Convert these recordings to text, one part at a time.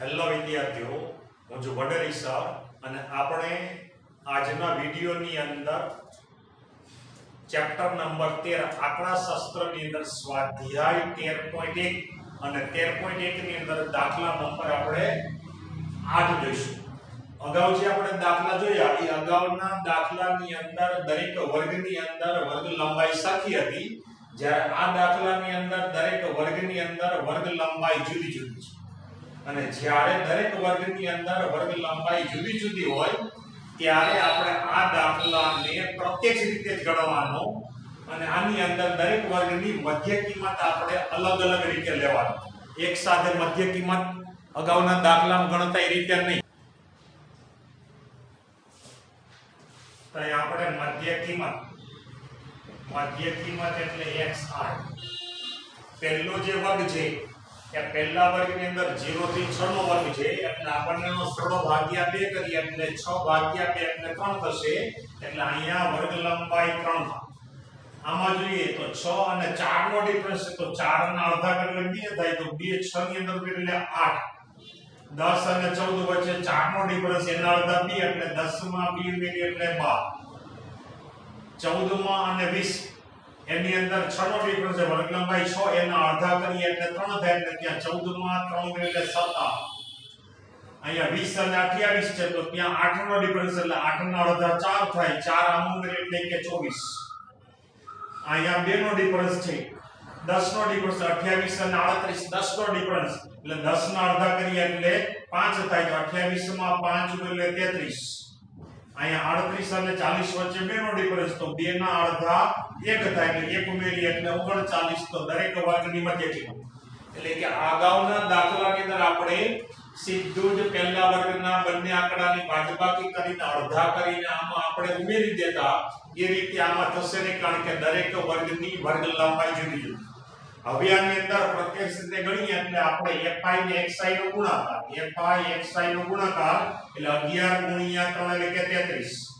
Hello વિદ્યાર્થીઓ. હું છું વડેરી સર અને આપણે આજના વિડીયોની અંદર ચેપ્ટર નંબર તેર, આંકડા શાસ્ત્રની અંદર સ્વાધ્યાય તેર પોઈન્ટ એક અને તેર પોઈન્ટ એક ની અંદર દાખલા નંબર આપણે આઠ જોઈશું. અગાઉ જે આપણે દાખલા જોયા, એ અગાઉના દાખલાની અંદર દરેક વર્ગની અંદર વર્ગ લંબાઈ સરખી હતી. જ્યારે આ દાખલાની અંદર દરેક વર્ગની અંદર વર્ગ લંબાઈ જુદી જુદી છે. અને જ્યારે દરેક વર્ગની અંદર વર્ગ લંબાઈ જુદી જુદી હોય, ત્યારે આપણે આ દાખલાને પ્રત્યક્ષ રીતે જ ગણવાનો અને આની અંદર દરેક વર્ગની મધ્ય કિંમત આપણે અલગ અલગ રીતે લેવાની. એક સાથે મધ્ય કિંમત અગાઉના દાખલામાં ગણતા એ રીતે નહીં. આપણે મધ્ય કિંમત મધ્ય કિંમત એટલે xi પહેલો જે વર્ગ છે એ પહેલા વર્ગની અંદર 0 થી 6 નો વર્ગ છે, એટલે આપણને એનો સરળો ભાગ્યા 2 કરીએ, એટલે 6 ભાગ્યા 2 એટલે 3 થશે, એટલે અહીંયા વર્ગ લંબાઈ 3 થાય. આમાં જોઈએ તો 6 અને 4 નો ડિફરન્સ છે, તો 4 ના અડધા એટલે 2 થાય, તો 2 6 ની અંદર એટલે 8 દસ અને ચૌદ વચ્ચે ચાર નો ડિફરન્સ એના અડધા બી, એટલે દસમાં બે ઉમેરી એટલે બાર. ચૌદમાં અને વીસ એની અંદર છ નો ડિફરન્સ છે. વર્ગ લંબાઈ છ, એના અડધા કરીએ એટલે ત્રણ થાય એટલે ત્યાં 14 માં ત્રણ એટલે સત્તાર અહીંયા વીસ અને અઠ્યાવીસ છે, તો ત્યાં આઠ નો ડિફરન્સ એટલે આઠ ના અડધા ચાર થાય. ચાર આમ ઉમેરી એટલે કે ચોવીસ. અહીંયા બે નો ડિફરન્સ છે. દસ નો ડિફરન્સ અઠ્યાવીસ અને આડત્રીસ. દસ નો ડિફરન્સ એટલે દસ ના અડધા કરીએ એટલે પાંચ થાય. તો અઠ્યાવીસમાં પાંચ એટલે તેત્રીસ. નો ના કે અગાઉના દાખલાની અંદર આપણે સીધું પહેલા વર્ગના બંને આંકડાની બાદબાકી કરીને અડધા કરીને આમાં આપણે ઉમેરી દેતા, એ રીતે આમાં થશે નહીં કારણ કે દરેક વર્ગની વર્ગ લંબાઈ જુદી જુદી. હવે આની અંદર પ્રત્યક્ષ રીતે ગણીએ એટલે આપણે fi ને xi નો ગુણાકાર fi xi નો ગુણાકાર એટલે 11 ગુણ્યા 3 એટલે કે 33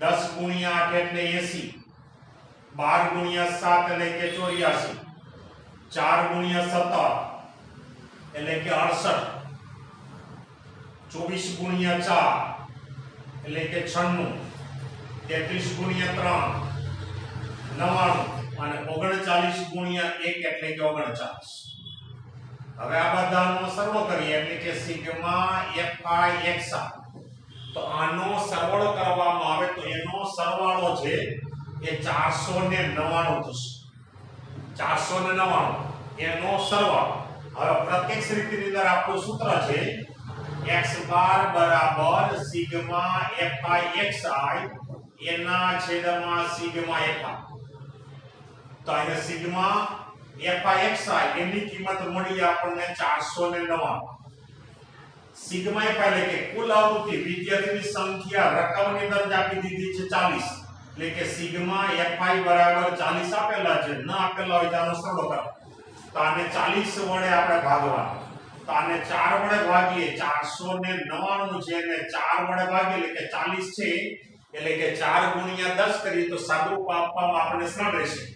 10 ગુણ્યા 8 એટલે 80 12 ગુણ્યા 7 એટલે કે 84 4 ગુણ્યા 17 એટલે કે 68 24 ગુણ્યા 4 એટલે કે 96 33 ગુણ્યા 3 99 અને 39 ગુણ્યા 1 એટલે કે 39 હવે આ બધાનો સરવાળો કરીએ એટલે કે સિગ્મા fi xi તો આનો સરવાળો કરવામાં આવે તો એનો સરવાળો છે એ 499 થશે 499 એનો સરવાળો હવે પ્રત્યક્ષ રીતની અંદર આપણું સૂત્ર છે x બાર બરાબર સિગ્મા fi xi એના છેદમાં સિગ્મા fi તો અહીંયા સિગ્મા fi એની કિંમત મળી આપણને 499 સિગ્મા fi એટલે કે કુલ આવૃત્તિ વિદ્યાર્થીની સંખ્યા રકમની અંદર જ આપી દીધી છે 40 એટલે કે સિગ્મા fi બરાબર 40 આપેલા છે ન આપેલા હોય તો આનો સરળો કરો તો આને 40 વડે આપણે ભાગવાનું તો આને 4 વડે ભાગીએ 499 છે ને 4 વડે ભાગીએ એટલે કે 40 છે એટલે કે 4 ગુણ્યા 10 કરીએ તો સાદુરૂપ આપવામાં આપણને સરળ રહેશે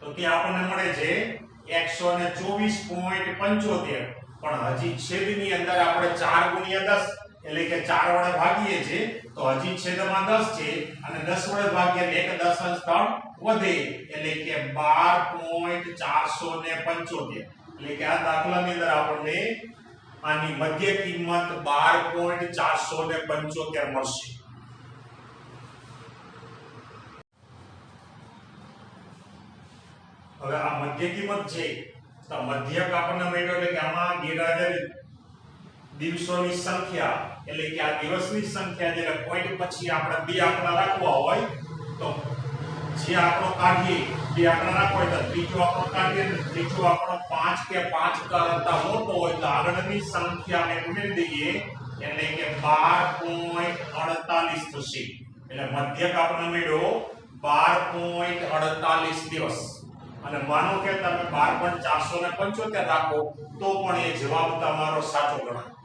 તો ત્યાં આપણને મળે છે 124.75 પણ હજી છેદની અંદર આપણે 4 ગુણ્યા 10 એટલે કે 4 વડે ભાગીએ છીએ, તો હજી છેદમાં 10 છે અને 10 વડે ભાગીએ એટલે એક દશાંશ સ્થળ વધે, એટલે કે 12.475 એટલે કે આ દાખલાની અંદર આપણને આની મધ્ય કિંમત 12.475 મળશે. હવે આ મધ્ય કિંમત છે તો મધ્યક આપણને મળ્યો એટલે કે આમાં ગેરહાજર દિવસોની સંખ્યા એટલે કે આ દિવસની સંખ્યા જ્યારે પોઈન્ટ પછી આપણે બે આંકડા રાખવા હોય તો જે આંકડો કાઢીએ બે આંકડા રાખો હોય તો ત્રીજો આંકડો કાઢીએ ને ત્રીજો આંકડો પાંચ કે પાંચ કરતા મોટો હોય તો આગળની સંખ્યાને ઉમેરી દઈએ એટલે કે બાર પોઈન્ટ અડતાલીસ થશે એટલે મધ્યક આપણને મળ્યો બાર પોઈન્ટ અડતાલીસ દિવસ અને માનો કે તમે બાર પોઈન્ટ ચારસો ને પંચોતેર રાખો, તો પણ એ જવાબ તમારો સાચો ગણાય.